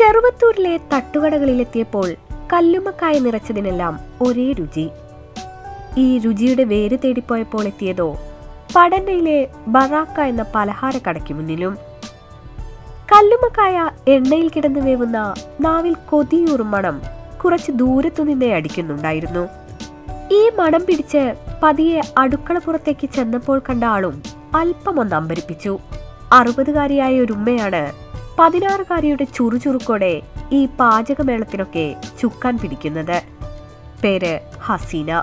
കണ്ണൂരിലെ തട്ടുകടകളിലെത്തിയപ്പോൾ കല്ലുമ്മക്കായ നിറച്ചതിനെല്ലാം ഒരേ രുചി. ഈ രുചിയുടെ വേര് തേടിപ്പോയപ്പോൾ എത്തിയതോ പടന്നയിലെ ബറാക്ക എന്ന പലഹാര കടയ്ക്ക് മുന്നിലും. കല്ലുമ്മക്കായ എണ്ണയിൽ കിടന്നു വേവുന്ന നാവിൽ കൊതിയൂറും മണം കുറച്ച് ദൂരത്തു നിന്നേ അടിക്കുന്നുണ്ടായിരുന്നു. ഈ മണം പിടിച്ച് പതിയെ അടുക്കള പുറത്തേക്ക് ചെന്നപ്പോൾ കണ്ട ആളും അല്പമൊന്ന് അമ്പരിപ്പിച്ചു. അറുപതുകാരിയായ ഒരു ഉമ്മയാണ് പതിനാറുകാരിയുടെ ചുറുചുറുക്കോടെ ഈ പാചകമേളത്തിനൊക്കെ ചുക്കാൻ പിടിക്കുന്നത്. പേര് ഹസീന.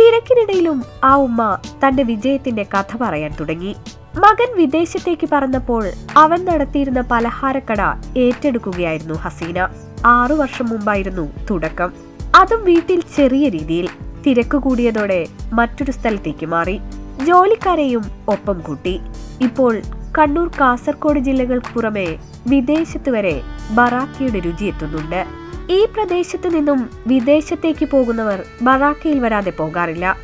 തിരക്കിനിടയിലും ആ ഉമ്മ തന്റെ വിജയത്തിന്റെ കഥ പറയാൻ തുടങ്ങി. മകൻ വിദേശത്തേക്ക് പറന്നപ്പോൾ അവൻ നടത്തിയിരുന്ന പലഹാരക്കട ഏറ്റെടുക്കുകയായിരുന്നു ഹസീന. ആറു വർഷം മുമ്പായിരുന്നു തുടക്കം. അതും വീട്ടിൽ ചെറിയ രീതിയിൽ തിരക്ക് കൂടിയതോടെ മറ്റൊരു സ്ഥലത്തേക്ക് മാറി. ജോലിക്കാരെയും ഒപ്പം കൂട്ടി. ഇപ്പോൾ കണ്ണൂർ കാസർഗോഡ് ജില്ലകൾക്ക് പുറമെ വിദേശത്ത് വരെ ബറാക്കയുടെ രുചി എത്തുന്നുണ്ട്. ഈ പ്രദേശത്ത് നിന്നും വിദേശത്തേക്ക് പോകുന്നവർ ബറാക്കയിൽ വരാതെ പോകാറില്ല.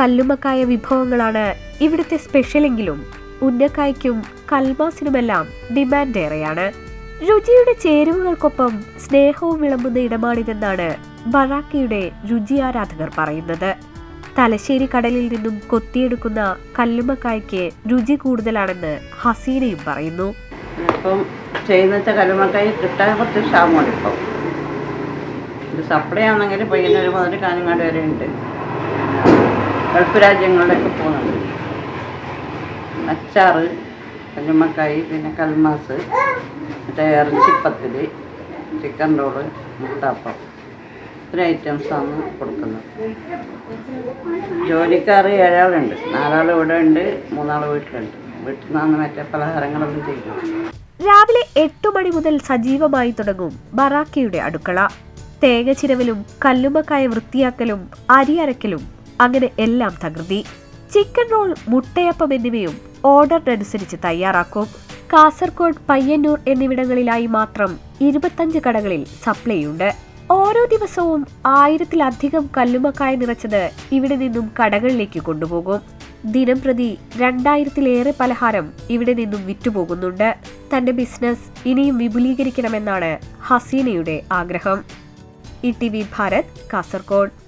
കല്ലുമക്കായ വിഭവങ്ങളാണ് ഇവിടുത്തെ സ്പെഷ്യലെങ്കിലും ഉന്നക്കായ്ക്കും കൽമാസിനുമെല്ലാം ഡിമാൻഡ് ഏറെയാണ്. രുചിയുടെ ചേരുവകൾക്കൊപ്പം സ്നേഹവും വിളമ്പുന്ന ഇടമാണിതെന്നാണ് ബറാക്കയുടെ രുചി ആരാധകർ പറയുന്നത്. തലശ്ശേരി കടലിൽ നിന്നും കൊത്തിയെടുക്കുന്ന കല്ലുമക്കായ്ക്ക് രുചി കൂടുതലാണെന്ന് ഹസീനയും പറയുന്നു. ഇപ്പം ചെയ്യുന്ന കല്ലുമക്കായി കിട്ടാൻ കുറച്ച് ക്ഷാമമാണ് ഇപ്പം. ഇത് സപ്ലൈ ആണെങ്കിൽ പയ്യന്നൂർ മുതൽ കാഞ്ഞങ്ങാട് വരെ ഉണ്ട്. ഗൾഫ് രാജ്യങ്ങളിലൊക്കെ പോകുന്നുണ്ട്. അച്ചാറ് കല്ലുമ്മക്കായി പിന്നെ കൽമാസ് മറ്റേ ഇറച്ചിപ്പത്തിൽ ചിക്കൻ റോൾ മുട്ടാപ്പം ഇത്ര ഐറ്റംസാണ് കൊടുക്കുന്നത്. ജോലിക്കാർ ഏഴാളുണ്ട്. നാലാൾ ഇവിടെ ഉണ്ട് മൂന്നാൾ വീട്ടിലുണ്ട്. വീട്ടിൽ നിന്നാണ് മറ്റേ പലഹാരങ്ങളൊന്നും ചെയ്യുന്നത് രാവിലെ എട്ടു മണി മുതൽ സജീവമായി തുടങ്ങും ബറാക്കയുടെ അടുക്കള. തേങ്ങ ചിരവലും കല്ലുമക്കായ വൃത്തിയാക്കലും അരി അരക്കലും അങ്ങനെ എല്ലാം തകൃതി. ചിക്കൻ റോൾ മുട്ടയപ്പം എന്നിവയും ഓർഡറിനനുസരിച്ച് തയ്യാറാക്കും. കാസർഗോഡ് പയ്യന്നൂർ എന്നിവിടങ്ങളിലായി മാത്രം ഇരുപത്തഞ്ച് കടകളിൽ സപ്ലൈയുണ്ട് ഓരോ ദിവസവും ആയിരത്തിലധികം കല്ലുമക്കായ നിറച്ചത് ഇവിടെ നിന്നും കടകളിലേക്ക് കൊണ്ടുപോകും. ദിനം പ്രതി രണ്ടായിരത്തിലേറെ പലഹാരം ഇവിടെ നിന്നും വിറ്റുപോകുന്നുണ്ട്. തന്റെ ബിസിനസ് ഇനിയും വിപുലീകരിക്കണമെന്നാണ് ഹസീനയുടെ ആഗ്രഹം. E T V Bharat Kasargod.